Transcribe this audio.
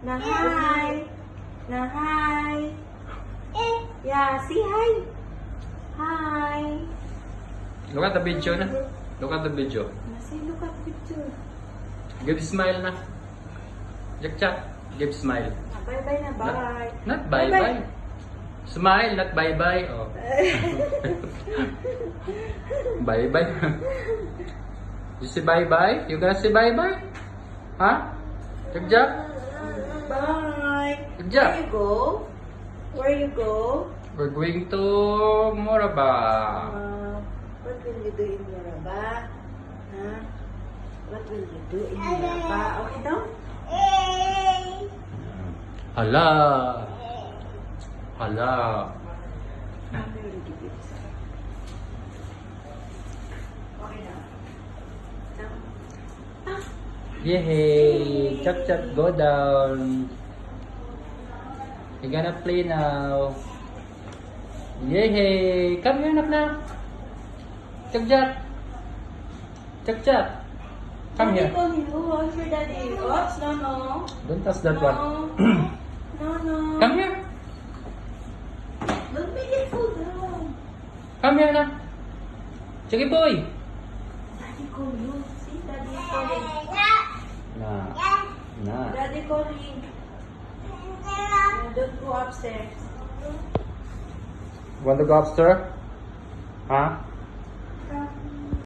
Na hi. Na hi. Yeah, say hi. Hi. Look at the video na. Look at the video. Na say look at picture. Give smile na. Jack Jack. Give smile. Ah, Bye-bye na, bye. Not bye bye. Smile, not bye bye. Oh. bye bye. you say bye bye? You gonna say bye bye? Huh? Jack Jack? Bye. Good job. Where you go? Where you go? We're going to Moraba. Uh, what will you do in Moraba? Huh? What will you do in Moraba? Okay daw? Hala. Hala. Mommy will give you this. Okay daw. Daw. Yay! Chop chop, go down. You're gonna play now. Yay! Come here, nak nak. Chop chop. Chop chop. Come here. call you. What's your daddy? Oops, no, no. Don't touch that one. No, no. Come here. Don't make it fall down. Come here, nak. Sige boy. Daddy call you. See, daddy is calling. Don't go upstairs. Want to go upstairs? Huh?